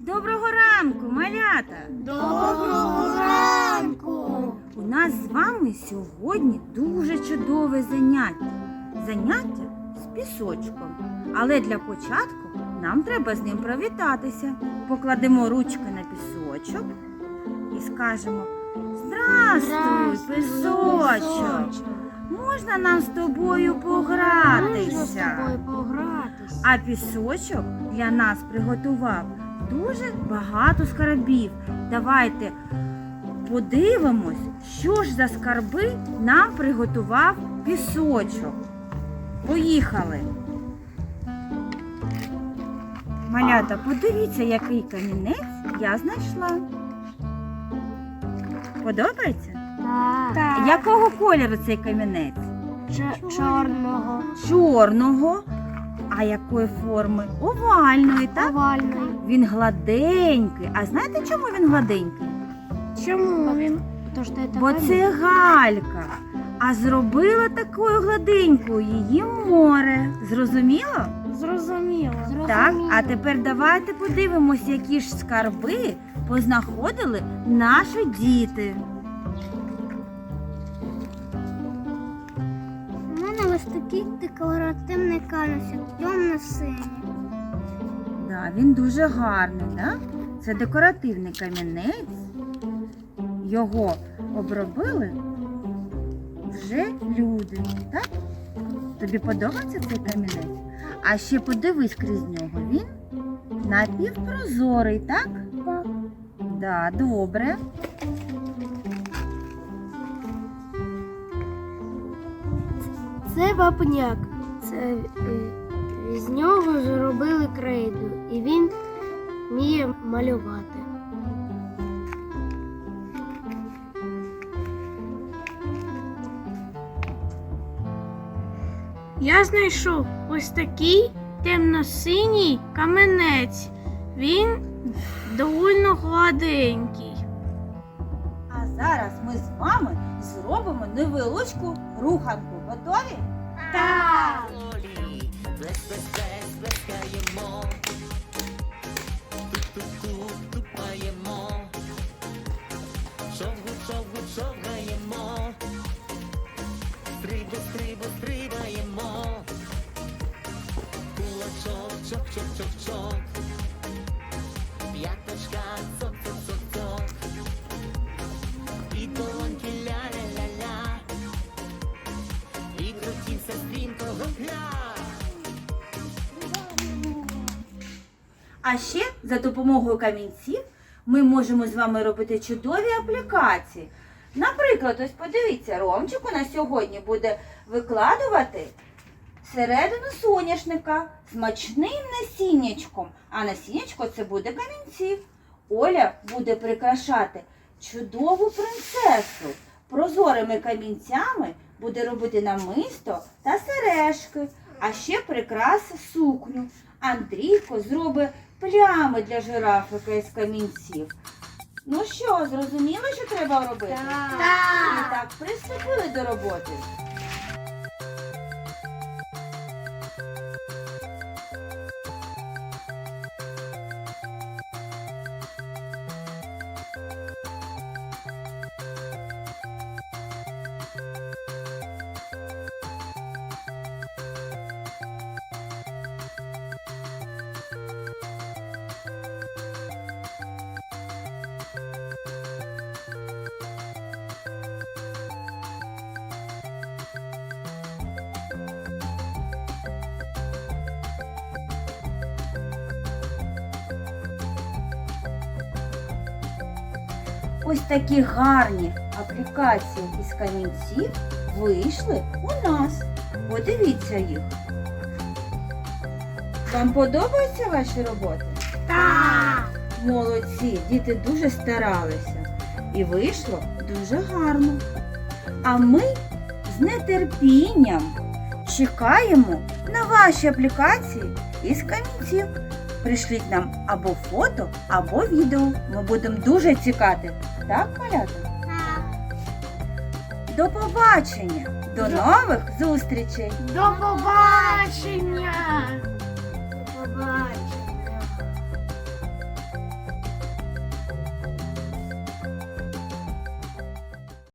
Доброго ранку, малята! Доброго ранку! У нас з вами сьогодні дуже чудове заняття. Заняття з пісочком. Але для початку нам треба з ним привітатися. Покладемо ручки на пісочок і скажемо Здрастуй, пісочок! Можна нам з тобою погратися? погратися. А пісочок для нас приготував дуже багато скарбів. Давайте подивимось, що ж за скарби нам приготував пісочок. Поїхали. Малята, подивіться, який камінець я знайшла. Подобається? Так. Якого кольору цей камінець? Чорного. Чорного. А якої форми? Овальної, так? Овальний. Він гладенький. А знаєте, чому він гладенький? Чому він? Бо це галька. А зробила такою гладенькою її море. Зрозуміло? Зрозуміло. Так. А тепер давайте подивимось, які ж скарби познаходили наші діти. Такий декоративний камінь, темно-синій. Да, він дуже гарний, да? Це декоративний камінець. Його обробили вже люди, так? Тобі подобається цей камінець? А ще подивись крізь нього. Він напівпрозорий, так? Так. Да, добре. Це вапняк. Це е, з нього зробили крейду, і він вміє малювати. Я знайшов ось такий темно-синій каменець. Він доволі гладенький. Зараз ми з вами зробимо невеличку руханку. Готові? Так. Олі, А ще за допомогою камінців ми можемо з вами робити чудові аплікації. Наприклад, ось подивіться, Ромчик у нас сьогодні буде викладувати середину соняшника смачним насіннячком. А насіннячко це буде камінців. Оля буде прикрашати чудову принцесу. Прозорими камінцями буде робити намисто та сережки, а ще прикраси сукню. Андрійко зробить плями для жирафика із камінців. Ну що, зрозуміло, що треба робити? І так, приступили до роботи. Ось такі гарні аплікації із камінців вийшли у нас. Подивіться їх. Вам подобаються ваші роботи? Так. Молодці, діти дуже старалися. І вийшло дуже гарно. А ми з нетерпінням чекаємо на ваші аплікації із камінців. Пришліть нам або фото, або відео. Ми будемо дуже цікати. Так, малята? До побачення! До нових зустрічей! До побачення!